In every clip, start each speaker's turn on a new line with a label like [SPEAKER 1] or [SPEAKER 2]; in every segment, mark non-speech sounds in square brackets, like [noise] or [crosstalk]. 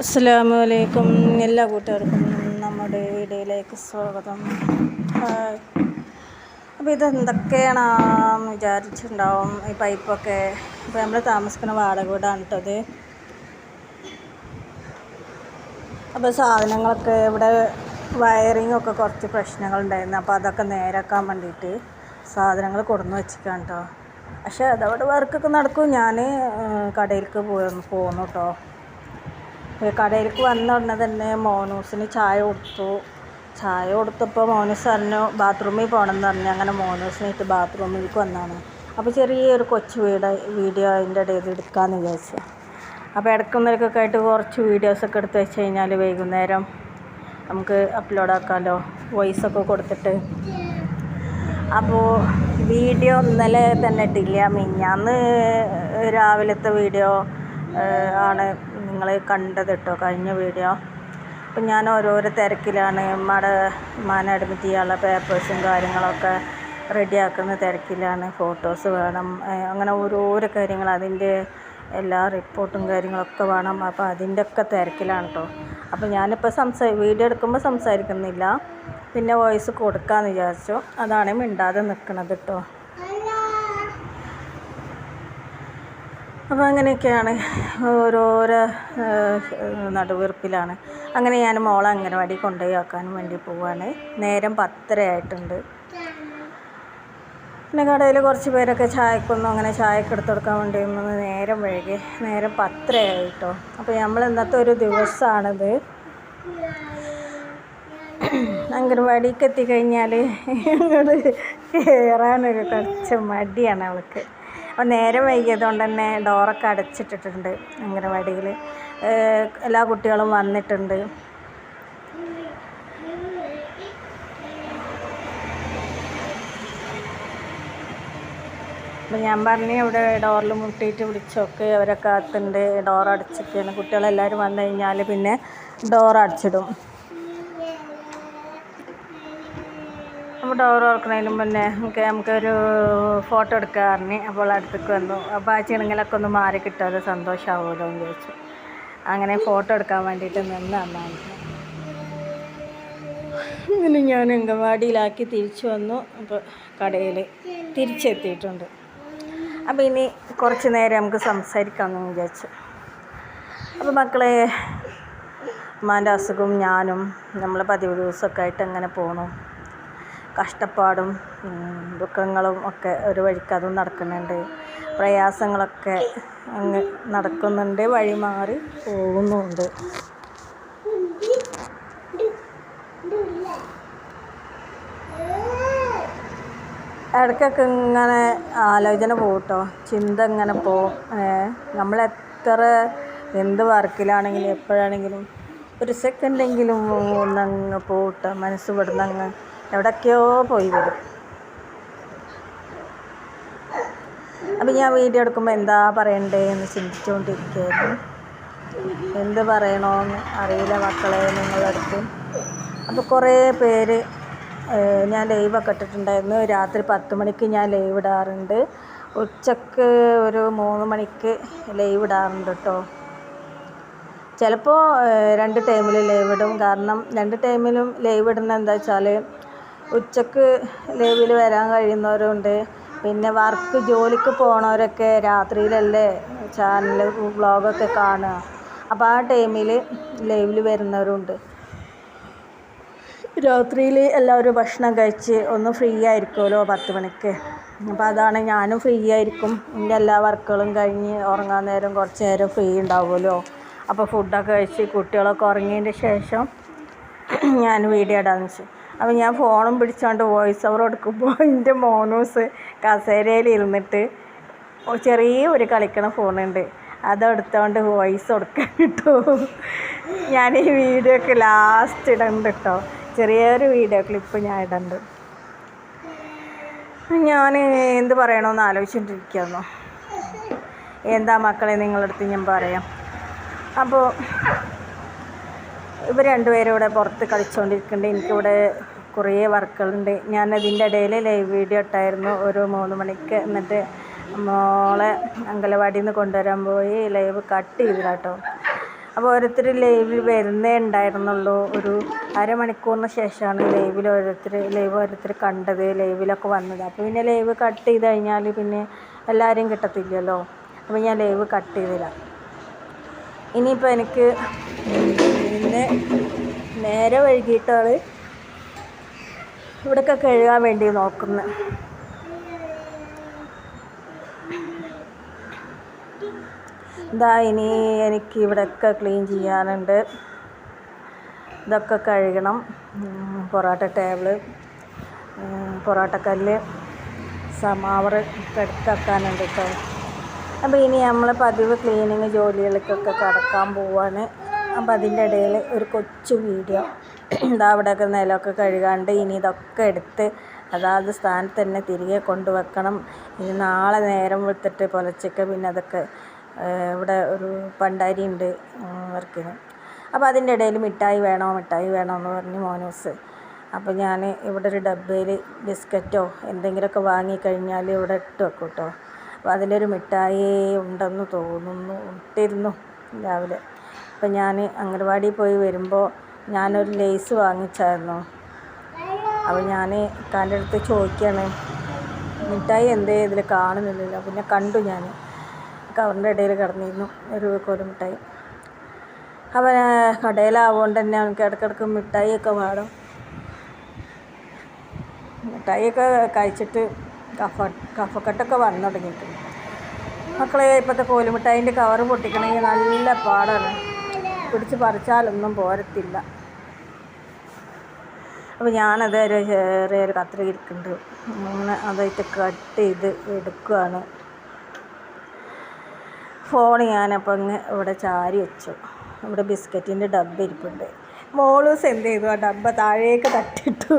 [SPEAKER 1] അസ്സലാമു അലൈക്കും എല്ലാ കൂട്ടുകാർക്കും നമ്മുടെ വീഡിയോയിലേക്ക് സ്വാഗതം. ഹായ്. അപ്പോൾ ഇതെന്തൊക്കെയാണെന്ന് വിചാരിച്ചിട്ടുണ്ടാവും? ഈ പൈപ്പൊക്കെ ഇപ്പോൾ നമ്മൾ താമസിക്കുന്ന വാടക വീടാണ് കേട്ടത് അപ്പോൾ സാധനങ്ങളൊക്കെ ഇവിടെ വയറിംഗ് ഒക്കെ കുറച്ച് പ്രശ്നങ്ങളുണ്ടായിരുന്നു. അപ്പോൾ അതൊക്കെ നേരാക്കാൻ വേണ്ടിയിട്ട് സാധനങ്ങൾ കൊടുന്ന് വെച്ചിരിക്കാം കേട്ടോ പക്ഷേ അതവിടെ വർക്കൊക്കെ നടക്കും. ഞാൻ കടയിലേക്ക് പോയി പോന്നു കേട്ടോ കടയിലേക്ക് വന്ന ഉടനെ തന്നെ മോനൂസിന് ചായ കൊടുത്തു. ചായ കൊടുത്തപ്പോൾ മോനൂസ് പറഞ്ഞു ബാത്റൂമിൽ പോകണം എന്ന് പറഞ്ഞു. അങ്ങനെ മോനൂസിനായിട്ട് ബാത്റൂമിലേക്ക് വന്നതാണ് അപ്പോൾ ചെറിയൊരു കൊച്ചു വീട് വീഡിയോ അതിന്റെ ഇടയിൽ എടുക്കാമെന്ന് വിചാരിച്ചു. അപ്പോൾ ഇടയ്ക്കുന്നതിലൊക്കെ ആയിട്ട് കുറച്ച് വീഡിയോസൊക്കെ എടുത്ത് വെച്ച് കഴിഞ്ഞാൽ വൈകുന്നേരം നമുക്ക് അപ്ലോഡ് ആക്കാമല്ലോ വോയിസൊക്കെ കൊടുത്തിട്ട്. അപ്പോൾ വീഡിയോ ഇന്നലെ തന്നെ ഇട്ടില്ല. മിഞ്ഞാന്ന് രാവിലത്തെ വീഡിയോ ആണ് നിങ്ങൾ കണ്ടത് കേട്ടോ കഴിഞ്ഞ വീഡിയോ. അപ്പം ഞാൻ ഓരോരോ തിരക്കിലാണ്. ഉമ്മയുടെ മാന അഡ്മിറ്റ് ചെയ്യാനുള്ള പേപ്പേഴ്സും കാര്യങ്ങളൊക്കെ റെഡിയാക്കുന്ന തിരക്കിലാണ്. ഫോട്ടോസ് വേണം. അങ്ങനെ ഓരോരോ കാര്യങ്ങൾ അതിന്റെ എല്ലാ റിപ്പോർട്ടും കാര്യങ്ങളൊക്കെ വേണം. അപ്പോൾ അതിന്റെ ഒക്കെ തിരക്കിലാണ് കേട്ടോ അപ്പോൾ ഞാനിപ്പോൾ സംസാ വീഡിയോ എടുക്കുമ്പോൾ സംസാരിക്കുന്നില്ല. പിന്നെ വോയിസ് കൊടുക്കാമെന്ന് വിചാരിച്ചു. അതാണ് മിണ്ടാതെ നിൽക്കണത് കേട്ടോ അപ്പോൾ അങ്ങനെയൊക്കെയാണ്. ഓരോരോ നടുവീർപ്പിലാണ്. അങ്ങനെ ഞാൻ മോളെ അംഗനവാടി കൊണ്ടുപോയി ആക്കാനും വേണ്ടി പോവുകയാണ് നേരം പത്തര ആയിട്ടുണ്ട്. പിന്നെ കടയിൽ കുറച്ച് പേരൊക്കെ ചായക്കൊന്നും അങ്ങനെ ചായക്ക് എടുത്ത് കൊടുക്കാൻ വേണ്ടി ഒന്ന് നേരം വൈകി. നേരം പത്തരയായി കേട്ടോ അപ്പോൾ നമ്മൾ ഇന്നത്തെ ഒരു ദിവസമാണിത്. അംഗൻവാടിക്ക് എത്തിക്കഴിഞ്ഞാൽ ഇങ്ങോട്ട് കയറാനൊരു കുറച്ച് മടിയാണ് അവൾക്ക്. അപ്പോൾ നേരം വൈകിയതുകൊണ്ട് തന്നെ ഡോറൊക്കെ അടച്ചിട്ടിട്ടുണ്ട് അംഗനവാടിയിൽ. എല്ലാ കുട്ടികളും വന്നിട്ടുണ്ട്. അപ്പം ഞാൻ പറഞ്ഞു ഇവിടെ ഡോറിൽ മുട്ടിയിട്ട് വിളിച്ചൊക്കെ അവരൊക്കെ അകത്തുണ്ട്. അടച്ചിരിക്കുകയാണ് കുട്ടികളെല്ലാവരും വന്നു കഴിഞ്ഞാൽ പിന്നെ ഡോർ അടച്ചിടും അപ്പോൾ ഡോർ തുറക്കണതിന് മുന്നേ നമുക്ക് നമുക്കൊരു ഫോട്ടോ എടുക്കാറിന് അപ്പോൾ അടുത്തേക്ക് വന്നു. അപ്പോൾ ആ ചിണുങ്ങലൊക്കെ ഒന്ന് മാറി കിട്ടാതെ സന്തോഷമാവുമല്ലോ എന്ന് ചോദിച്ചു. അങ്ങനെ ഫോട്ടോ എടുക്കാൻ വേണ്ടിയിട്ട് നിന്ന് അന്നാണ്. അങ്ങനെ ഞാൻ അംഗൻവാടിയിലാക്കി തിരിച്ചു വന്നു. അപ്പോൾ കടയിൽ തിരിച്ചെത്തിയിട്ടുണ്ട്. അപ്പോൾ ഇനി കുറച്ച് നേരം നമുക്ക് സംസാരിക്കാമെന്ന് വിചാരിച്ചു. അപ്പോൾ മക്കളെ അമ്മാന്റെ അസുഖവും ഞാനും നമ്മൾ പതിവ് ദിവസമൊക്കെ ആയിട്ട് അങ്ങനെ പോകണം കഷ്ടപ്പാടും ദുഃഖങ്ങളും ഒക്കെ ഒരു വഴിക്ക് അതും നടക്കുന്നുണ്ട്. പ്രയാസങ്ങളൊക്കെ അങ്ങ് നടക്കുന്നുണ്ട് വഴി മാറി പോകുന്നുമുണ്ട് ഇടയ്ക്കൊക്കെ ഇങ്ങനെ ആലോചന പോകട്ടോ കേട്ടോ ചിന്ത ഇങ്ങനെ പോവും. നമ്മളെത്ര എന്ത് വർക്കിലാണെങ്കിലും എപ്പോഴാണെങ്കിലും ഒരു സെക്കൻഡെങ്കിലും ഒന്നങ്ങ് പോട്ടെ മനസ്സ് വിടുന്ന അങ്ങ് എവിടൊക്കെയോ പോയി വരും. അപ്പം ഞാൻ വീഡിയോ എടുക്കുമ്പോൾ എന്താ പറയണ്ടേ എന്ന് ചിന്തിച്ചുകൊണ്ടിരിക്കുകയായിരുന്നു എന്ത് പറയണമെന്ന് അറിയില്ല മക്കളെ നിങ്ങളടുത്ത്. അപ്പോൾ കുറേ പേര് ഞാൻ ലൈവൊക്കെ ഇട്ടിട്ടുണ്ടായിരുന്നു. രാത്രി പത്ത് മണിക്ക് ഞാൻ ലൈവ് ഇടാറുണ്ട്. ഉച്ചയ്ക്ക് ഒരു മൂന്ന് മണിക്ക് ലൈവ് ഇടാറുണ്ട് കേട്ടോ ചിലപ്പോൾ രണ്ട് ടൈമിൽ ലൈവ് ഇടും. കാരണം രണ്ട് ടൈമിലും ലൈവ് ഇടുന്നത് എന്താ വെച്ചാൽ ഉച്ചയ്ക്ക് ലീവിൽ വരാൻ കഴിയുന്നവരുണ്ട്. പിന്നെ വർക്ക് ജോലിക്ക് പോണവരൊക്കെ രാത്രിയിലല്ലേ ചാനൽ വ്ളോഗൊക്കെ കാണുക. അപ്പോൾ ആ ടൈമിൽ ലൈവിൽ വരുന്നവരുണ്ട്. രാത്രിയിൽ എല്ലാവരും ഭക്ഷണം കഴിച്ച് ഒന്ന് ഫ്രീ ആയിരിക്കുമല്ലോ പത്ത് മണിക്ക്. അപ്പോൾ അതാണ് ഞാനും ഫ്രീ ആയിരിക്കും. എന്റെ എല്ലാ വർക്കുകളും കഴിഞ്ഞ് ഉറങ്ങാൻ നേരം കുറച്ച് നേരം ഫ്രീ ഉണ്ടാവുമല്ലോ. അപ്പോൾ ഫുഡൊക്കെ കഴിച്ച് കുട്ടികളൊക്കെ ഉറങ്ങിയതിന്റെ ശേഷം ഞാൻ വീഡിയോ ഇടാമെന്ന് വെച്ചു അപ്പോൾ ഞാൻ ഫോണും പിടിച്ചുകൊണ്ട് വോയിസ് ഓവർ കൊടുക്കുമ്പോൾ [laughs] എന്റെ മോനൂസ് കസേരയിൽ ഇരുന്നിട്ട് ചെറിയ ഒരു കളിക്കണ ഫോണുണ്ട് അതെടുത്തോണ്ട് വോയിസ് കൊടുക്കാൻ കിട്ടും ഞാൻ ഈ വീഡിയോ ഒക്കെ ലാസ്റ്റ് ഇടുന്നുണ്ട് കേട്ടോ ചെറിയൊരു വീഡിയോ ക്ലിപ്പ് ഞാൻ ഇടണ്ട്. ഞാൻ എന്ത് പറയണമെന്ന് ആലോചിച്ചുകൊണ്ടിരിക്കുന്നു എന്താ മക്കളെ നിങ്ങളടുത്ത് ഞാൻ പറയാം. അപ്പോൾ ഇവർ രണ്ടുപേരും ഇവിടെ പുറത്ത് കളിച്ചുകൊണ്ടിരിക്കുന്നുണ്ട് എനിക്കിവിടെ കുറേ വർക്കുകളുണ്ട്. ഞാൻ അതിന്റെ ഇടയിൽ ലൈവ് വീഡിയോ ഇട്ടായിരുന്നു. ഒരു മൂന്ന് മണിക്ക് എന്നിട്ട് മോളെ അങ്കലവാടിയിൽ നിന്ന് കൊണ്ടുവരാൻ പോയി ലൈവ് കട്ട് ചെയ്തില്ല കേട്ടോ. അപ്പോൾ ഓരോരുത്തർ ലൈവിൽ വരുന്നേ ഉണ്ടായിരുന്നുള്ളൂ. ഒരു അരമണിക്കൂറിന് ശേഷമാണ് ലൈവിൽ ഓരോരുത്തർ ലൈവ് ഓരോരുത്തർ കണ്ടത് ലൈവിലൊക്കെ വന്നത്. അപ്പോൾ പിന്നെ ലൈവ് കട്ട് ചെയ്ത് കഴിഞ്ഞാൽ പിന്നെ എല്ലാവരെയും കിട്ടത്തില്ലല്ലോ. അപ്പോൾ ഞാൻ ലൈവ് കട്ട് ചെയ്തില്ല. ഇനിയിപ്പോൾ എനിക്ക് പിന്നെ നേരെ വൈകിട്ടാണ് ഇവിടെയൊക്കെ കഴുകാൻ വേണ്ടി നോക്കുന്നത്. ഇതാ ഇനി എനിക്ക് ഇവിടെയൊക്കെ ക്ലീൻ ചെയ്യാനുണ്ട്. ഇതൊക്കെ കഴുകണം. പൊറോട്ട ടേബിൾ പൊറോട്ടക്കല്ല് പൊറോട്ട കല്ല് സമാവർ എടുത്തക്കാനുണ്ട് കേട്ടോ അപ്പോൾ ഇനി നമ്മൾ പതിവ് ക്ലീനിങ് ജോലികൾക്കൊക്കെ കടക്കാൻ പോവാണ്. അപ്പോൾ അതിന്റെ ഇടയിൽ ഒരു കൊച്ചു വീഡിയോ. ഇതാ അവിടെയൊക്കെ നിലമൊക്കെ കഴുകാണ്ട് ഇനി ഇതൊക്കെ എടുത്ത് അതാത് സ്ഥാനത്ത് തന്നെ തിരികെ കൊണ്ടുവെക്കണം. ഇനി നാളെ നേരം വെളുത്തിട്ട് പുലച്ചയ്ക്ക് പിന്നെ അതൊക്കെ ഇവിടെ ഒരു പണ്ടാരി ഉണ്ട് വർക്കിന് അപ്പോൾ അതിന്റെ ഇടയിൽ മിഠായി വേണോ മിഠായി വേണോ എന്ന് പറഞ്ഞ് മോനൂസ്. അപ്പോൾ ഞാൻ ഇവിടെ ഒരു ഡബ്ബയിൽ ബിസ്ക്കറ്റോ എന്തെങ്കിലുമൊക്കെ വാങ്ങിക്കഴിഞ്ഞാൽ ഇവിടെ ഇട്ട് വെക്കും കേട്ടോ അപ്പോൾ അതിലൊരു മിഠായി ഉണ്ടെന്ന് തോന്നുന്നു ഇട്ടിരുന്നു രാവിലെ. അപ്പോൾ ഞാൻ അംഗൻവാടിയിൽ പോയി വരുമ്പോൾ ഞാനൊരു ലേസ് വാങ്ങിച്ചായിരുന്നു. അപ്പോൾ ഞാൻ ഇക്കാന്റെ അടുത്ത് ചോദിക്കുകയാണ് മിഠായി എന്തേ ഇതിൽ കാണുന്നില്ലല്ലോ? പിന്നെ കണ്ടു ഞാൻ. കവറിന്റെ ഇടയിൽ കിടന്നിരുന്നു ഒരു കോരി മിഠായി അവൻ കടയിലാവുകൊണ്ട് തന്നെ അവനക്ക് ഇടയ്ക്കിടയ്ക്ക് മിഠായിയൊക്കെ വേണം. മിഠായിയൊക്കെ കഴിച്ചിട്ട് കഫ കഫക്കെട്ടൊക്കെ വന്നു തുടങ്ങിയിട്ടുണ്ട്. മക്കളെ ഇപ്പോഴത്തെ കോലുമിഠായിന്റെ കവറ് പൊട്ടിക്കണമെങ്കിൽ നല്ല പാടാണ്. പിടിച്ച് പറിച്ചാലൊന്നും പോരത്തില്ല. അപ്പോൾ ഞാനത് ഒരു ചെറിയൊരു ഇരിക്കുന്നുണ്ട്. അങ്ങനെ അതായിട്ട് കട്ട് ചെയ്ത് എടുക്കുകയാണ് ഫോൺ ഞാനപ്പോൾ അങ്ങ് ഇവിടെ ചാരി വെച്ചു. ഇവിടെ ബിസ്ക്കറ്റിന്റെ ഡബ്ബ ഇരിപ്പുണ്ട്. മോളൂസ് എന്ത് ചെയ്തു? ആ ഡബ്ബ താഴേക്ക് തട്ടിട്ടു.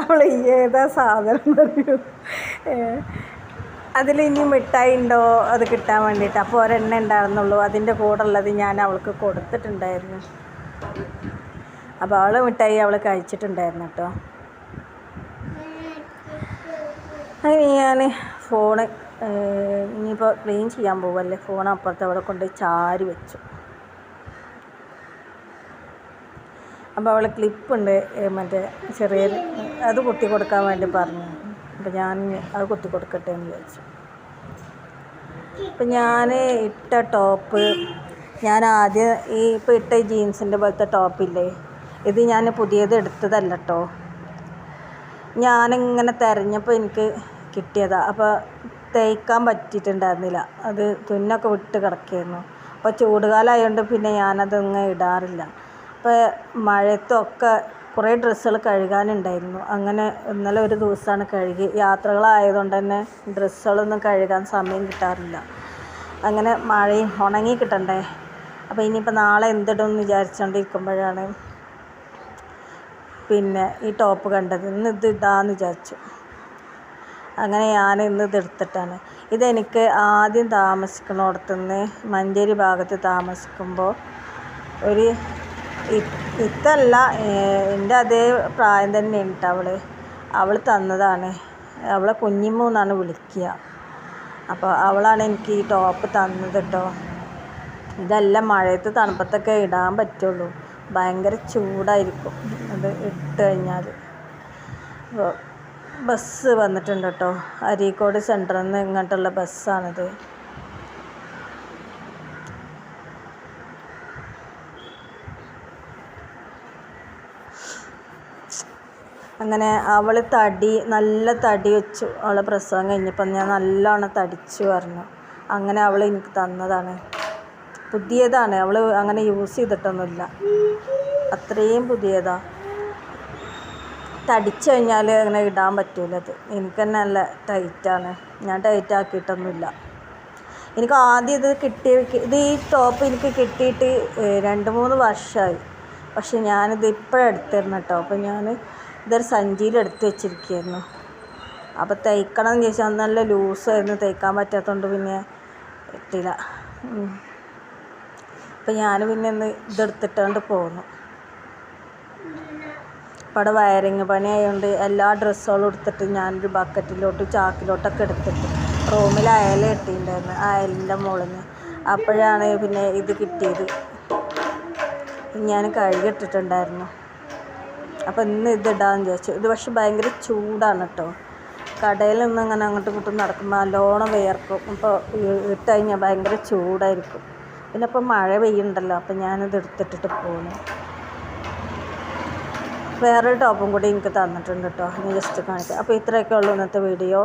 [SPEAKER 1] അവൾ ഏതാ സാധനം പറയൂ അതിൽ ഇനി മിഠായി ഉണ്ടോ അത് കിട്ടാൻ വേണ്ടിയിട്ട്? അപ്പോൾ ഒരെണ്ണ ഉണ്ടായിരുന്നുള്ളൂ. അതിന്റെ കൂടെ ഉള്ളത് ഞാൻ അവൾക്ക് കൊടുത്തിട്ടുണ്ടായിരുന്നു. അപ്പോൾ അവൾ മിഠായി അവൾ കഴിച്ചിട്ടുണ്ടായിരുന്നു കേട്ടോ. അങ്ങനെ ഞാൻ ഫോണ് ഇനിയിപ്പോൾ ക്ലീൻ ചെയ്യാൻ പോവല്ലേ? ഫോൺ അപ്പുറത്ത് അവിടെ കൊണ്ട് ചാരി വെച്ചു. അപ്പോൾ അവൾ ക്ലിപ്പുണ്ട് മറ്റേ ചെറിയ അത് കുത്തി കൊടുക്കാൻ വേണ്ടി പറഞ്ഞു. അപ്പോൾ ഞാൻ അത് കുത്തി കൊടുക്കട്ടെ എന്ന് വിചാരിച്ചു. അപ്പം ഞാൻ ഇട്ട ടോപ്പ് ഞാൻ ആദ്യം ഈ ഇപ്പോൾ ഇട്ട ജീൻസിന്റെ പോലത്തെ ടോപ്പില്ലേ ഇത് ഞാൻ പുതിയത് എടുത്തതല്ല കേട്ടോ ഞാനിങ്ങനെ തിരഞ്ഞപ്പോൾ എനിക്ക് കിട്ടിയതാണ് അപ്പോൾ തേക്കാൻ പറ്റിയിട്ടുണ്ടായിരുന്നില്ല. അത് തുന്നൊക്കെ വിട്ട് കിടക്കുകയായിരുന്നു. അപ്പോൾ ചൂടുകാലമായതുകൊണ്ട് പിന്നെ ഞാനതൊന്നും ഇടാറില്ല. അപ്പോൾ മഴയത്തൊക്കെ കുറേ ഡ്രസ്സുകൾ കഴുകാനുണ്ടായിരുന്നു. അങ്ങനെ ഇന്നലെ ഒരു ദിവസമാണ് കഴുകി. യാത്രകളായതുകൊണ്ട് തന്നെ ഡ്രസ്സുകളൊന്നും കഴുകാൻ സമയം കിട്ടാറില്ല. അങ്ങനെ മഴയും ഉണങ്ങി കിട്ടണ്ടേ? അപ്പോൾ ഇനിയിപ്പോൾ നാളെ എന്തിടും എന്ന് വിചാരിച്ചുകൊണ്ടിരിക്കുമ്പോഴാണ് പിന്നെ ഈ ടോപ്പ് കണ്ടത്. ഇന്ന് ഇത് ഇടാമെന്ന് വിചാരിച്ചു. അങ്ങനെ ഞാൻ ഇന്ന് ഇത് എടുത്തിട്ടാണ്. ഇതെനിക്ക് ആദ്യം താമസിക്കുന്നിടത്തുനിന്ന് മഞ്ചേരി ഭാഗത്ത് താമസിക്കുമ്പോൾ ഒരു ഇത്തല്ല എന്റെ അതേ പ്രായം തന്നെയാണ് കേട്ടോ അവൾ അവൾ തന്നതാണ്. അവളെ കുഞ്ഞിമ്മൂ എന്നാണ് വിളിക്കുക. അപ്പോൾ അവളാണ് എനിക്ക് ഈ ടോപ്പ് തന്നത് കേട്ടോ ഇതല്ല മഴയത്ത് തണുപ്പത്തൊക്കെ ഇടാൻ പറ്റുള്ളൂ. ഭയങ്കര ചൂടായിരിക്കും അത് ഇട്ട് കഴിഞ്ഞാൽ ബസ് വന്നിട്ടുണ്ട് കേട്ടോ അരീക്കോട് സെന്ററിൽ നിന്ന് ഇങ്ങോട്ടുള്ള ബസ്സാണിത്. അങ്ങനെ അവൾ തടി നല്ല തടി വെച്ചു. അവളെ പ്രസവം കഴിഞ്ഞപ്പം ഞാൻ നല്ലോണം തടിച്ചു പറഞ്ഞു. അങ്ങനെ അവൾ എനിക്ക് തന്നതാണ്. പുതിയതാണ്. അവൾ അങ്ങനെ യൂസ് ചെയ്തിട്ടൊന്നുമില്ല. അത്രയും പുതിയതാ. തടിച്ചു കഴിഞ്ഞാൽ അങ്ങനെ ഇടാൻ പറ്റൂല അത്. എനിക്ക് തന്നെ നല്ല ടൈറ്റാണ് ഞാൻ ടൈറ്റ് ആക്കിയിട്ടൊന്നുമില്ല. എനിക്ക് ആദ്യം ഇത് കിട്ടി ഇത് ഈ ടോപ്പ് എനിക്ക് കിട്ടിയിട്ട് രണ്ട് മൂന്ന് വർഷമായി പക്ഷെ ഞാനിത് ഇപ്പോഴാണ് എടുത്തിരുന്നത് കേട്ടോ അപ്പോൾ ഞാൻ ഇതൊരു സഞ്ചിയിൽ എടുത്ത് വെച്ചിരിക്കുകയായിരുന്നു. അപ്പോൾ തയ്ക്കണം എന്ന് ചോദിച്ചാൽ നല്ല ലൂസായിരുന്നു. തയ്ക്കാൻ പറ്റാത്തതുകൊണ്ട് പിന്നെ ഇട്ടില്ല. അപ്പം ഞാൻ പിന്നെ ഇന്ന് ഇതെടുത്തിട്ടാണ്ട് പോന്നു. അപ്പോൾ അവിടെ വയറിങ് പണി ആയതുകൊണ്ട് എല്ലാ ഡ്രസ്സുകളും എടുത്തിട്ട് ഞാനൊരു ബക്കറ്റിലോട്ട് ചാക്കിലോട്ടൊക്കെ എടുത്തിട്ട് റൂമിൽ അയല ഇട്ടിട്ടുണ്ടായിരുന്നു അയലിന്റെ മുകളിൽ നിന്ന് അപ്പോഴാണ് പിന്നെ ഇത് കിട്ടിയത്. ഞാൻ കഴുകിയിട്ടിട്ടുണ്ടായിരുന്നു അപ്പോൾ ഇന്ന് ഇത് ഇടാമെന്ന് വിചാരിച്ചു. ഇത് പക്ഷെ ഭയങ്കര ചൂടാണ് കേട്ടോ. കടയിൽ നിന്ന് അങ്ങനെ അങ്ങോട്ടും ഇങ്ങോട്ടും നടക്കുമ്പോൾ നല്ലോണം വിയർക്കും. അപ്പോൾ ഇട്ട് കഴിഞ്ഞാൽ ഭയങ്കര ചൂടായിരിക്കും. പിന്നെ ഇപ്പോൾ മഴ പെയ്യുന്നുണ്ടല്ലോ അപ്പോൾ ഞാനിത് എടുത്തിട്ടിട്ട് പോകുന്നു വേറൊരു ടോപ്പും കൂടി എനിക്ക് തന്നിട്ടുണ്ട് കേട്ടോ. ഞാൻ ജസ്റ്റ് കാണിക്കാം. അപ്പോൾ ഇത്രയൊക്കെ ഉള്ളൂ ഇന്നത്തെ വീഡിയോ.